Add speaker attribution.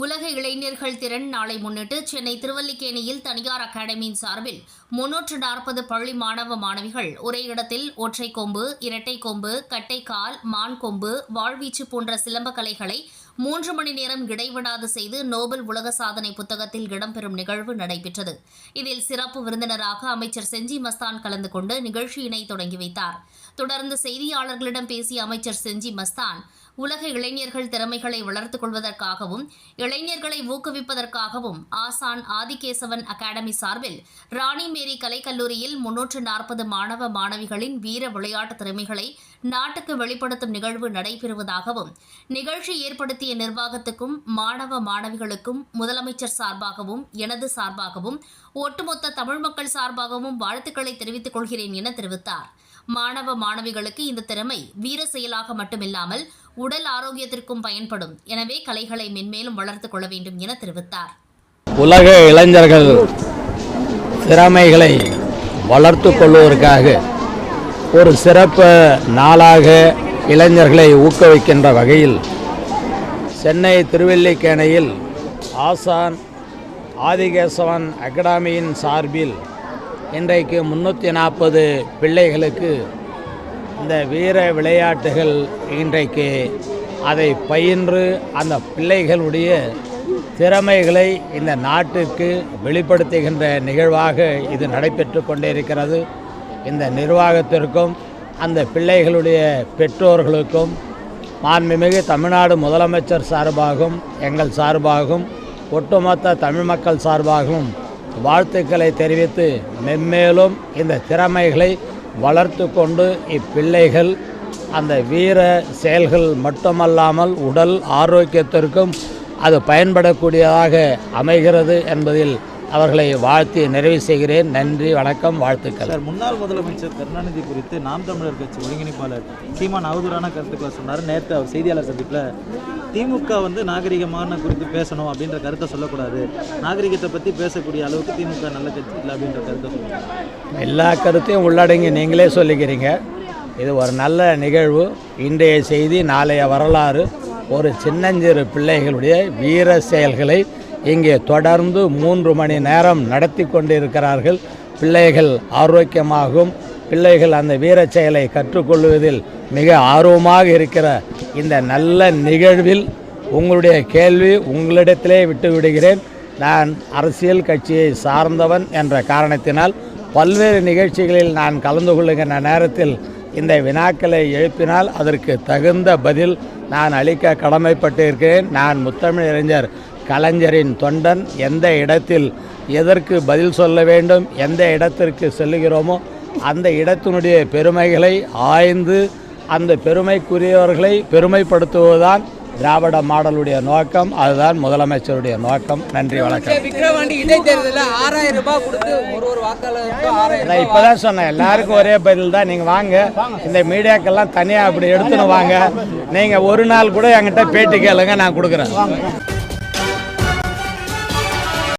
Speaker 1: உலக இளைஞர்கள் திறன் நாளை முன்னிட்டு சென்னை திருவல்லிக்கேணியில் தனியார் அகாடமியின் சார்பில் முன்னூற்று நாற்பது பள்ளி மாணவ மாணவிகள் ஒரே இடத்தில் ஒற்றை கொம்பு இரட்டை கொம்பு கட்டைக்கால் மான் கொம்பு வாழ்வீச்சு போன்ற சிலம்ப கலைகளை மூன்று மணி நேரம் இடைவிடாது செய்து நோபல் உலக சாதனை புத்தகத்தில் இடம்பெறும் நிகழ்வு நடைபெற்றது. இதில் சிறப்பு விருந்தினராக அமைச்சர் செஞ்சி மஸ்தான் கலந்து கொண்டு நிகழ்ச்சியினை தொடங்கி வைத்தார். தொடர்ந்து செய்தியாளர்களிடம் பேசிய அமைச்சர் செஞ்சி மஸ்தான் உலக இளைஞர்கள் திறமைகளை வளர்த்துக் கொள்வதற்காகவும் இளைஞர்களை ஊக்குவிப்பதற்காகவும் ஆசான் ஆதிகேசவன் அகாடமி சார்பில் ராணி மேரி கலைக்கல்லூரியில் முன்னூற்று நாற்பது மாணவ மாணவிகளின் வீர விளையாட்டு திறமைகளை நாட்டுக்கு வெளிப்படுத்தும் நிகழ்வு நடைபெறுவதாகவும் நிகழ்ச்சி ஏற்படுத்திய நிர்வாகத்துக்கும் மாணவ மாணவிகளுக்கும் முதலமைச்சர் சார்பாகவும் எனது சார்பாகவும் ஒட்டுமொத்த தமிழ் மக்கள் சார்பாகவும் வாழ்த்துக்களை தெரிவித்துக் கொள்கிறேன் என தெரிவித்தார். மாணவ மாணவிகளுக்கு இந்த திறமை வீர செயலாக மட்டுமில்லாமல் உடல் ஆரோக்கியத்திற்கும் பயன்படும். எனவே கலைகளை மென்மேலும் வளர்த்துக் கொள்ள வேண்டும் என தெரிவித்தார்.
Speaker 2: உலக இளைஞர்கள் திறமைகளை வளர்த்து கொள்வதற்காக ஒரு சிறப்பு நாளாக இளைஞர்களை ஊக்குவிக்கின்ற வகையில் சென்னை திருவல்லிக்கேணையில் ஆசான் ஆதிகேசவன் அகாடமியின் சார்பில் இன்றைக்கு முந்நூற்றி நாற்பது பிள்ளைகளுக்கு இந்த வீர விளையாட்டுகள் இன்றைக்கு அதை பயின்று அந்த பிள்ளைகளுடைய திறமைகளை இந்த நாட்டுக்கு வெளிப்படுத்துகின்ற நிகழ்வாக இது நடைபெற்று கொண்டே இருக்கிறது இந்த நிர்வாகத்திற்கும் அந்த பிள்ளைகளுடைய பெற்றோர்களுக்கும் மாண்புமிகு தமிழ்நாடு முதலமைச்சர் சார்பாகவும் எங்கள் சார்பாகவும் ஒட்டுமொத்த தமிழ் மக்கள் சார்பாகவும் வாழ்த்துக்களை தெரிவித்து மென்மேலும் இந்த திறமைகளை வளர்த்து கொண்டு இப்பிள்ளைகள் அந்த வீர செயல்கள் மட்டுமல்லாமல் உடல் ஆரோக்கியத்திற்கும் அது பயன்படக்கூடியதாக அமைகிறது என்பதில் அவர்களை வாழ்த்தி நிறைவு செய்கிறேன். நன்றி வணக்கம் வாழ்த்துக்கள்.
Speaker 3: சார் முன்னாள் முதலமைச்சர் கருணாநிதி குறித்து நாம் தமிழர் கட்சி ஒருங்கிணைப்பாளர் சீமான் அவதூறான கருத்துக்களை சொன்னார். நேற்று அவர் செய்தியாளர் சந்திப்பில் திமுக வந்து நாகரிகமான குறித்து பேசணும் அப்படின்ற கருத்தை சொல்லக்கூடாது. நாகரிகத்தை பற்றி பேசக்கூடிய அளவுக்கு திமுக நல்ல கட்சி இல்லை அப்படின்ற கருத்தை சொல்லுவாங்க
Speaker 2: எல்லா கருத்தையும் உள்ளடங்கி நீங்களே சொல்லிக்கிறீங்க. இது ஒரு நல்ல நிகழ்வு. இன்றைய செய்தி நாளைய வரலாறு ஒரு சின்னஞ்சிறு பிள்ளைகளுடைய வீர செயல்களை இங்கே தொடர்ந்து மூன்று மணி நேரம் நடத்தி கொண்டிருக்கிறார்கள். பிள்ளைகள் ஆரோக்கியமாகவும் பிள்ளைகள் அந்த வீர செயலை கற்றுக்கொள்வதில் மிக ஆர்வமாக இருக்கிற இந்த நல்ல நிகழ்வில் உங்களுடைய கேள்வி உங்களிடத்திலே விட்டு விடுகிறேன் நான் அரசியல் கட்சியை சார்ந்தவன் என்ற காரணத்தினால் பல்வேறு நிகழ்ச்சிகளில் நான் கலந்து கொள்ளுகின்ற நேரத்தில் இந்த வினாக்களை எழுப்பினால் அதற்கு தகுந்த பதில் நான் அளிக்க கடமைப்பட்டிருக்கிறேன். நான் முத்தமிழறிஞர் கலைஞரின் தொண்டன் எந்த இடத்தில் எதற்கு பதில் சொல்ல வேண்டும் எந்த இடத்திற்கு செல்லுகிறோமோ அந்த இடத்தினுடைய பெருமைகளை ஆய்ந்து அந்த பெருமைக்குரியவர்களை பெருமைப்படுத்துவதுதான் திராவிட மாடலுடைய நோக்கம் அதுதான் முதலமைச்சருடைய நோக்கம். நன்றி வணக்கம்.
Speaker 4: விக்கிரவாண்டி இடைத்தேர்தலில் ஆறாயிரம் ரூபாய் கொடுத்து ஒரு ஒரு வாக்காளருக்கு ஆறாயிரம்
Speaker 2: நான் இப்போ தான் சொன்னேன் எல்லாருக்கும் ஒரே பதில் தான் நீங்கள் வாங்க. இந்த மீடியாக்கெல்லாம் தனியாக அப்படி எடுத்துன்னு வாங்க. நீங்கள் ஒரு நாள் கூட என்கிட்ட பேட்டி கேளுங்க நான் கொடுக்குறேன்.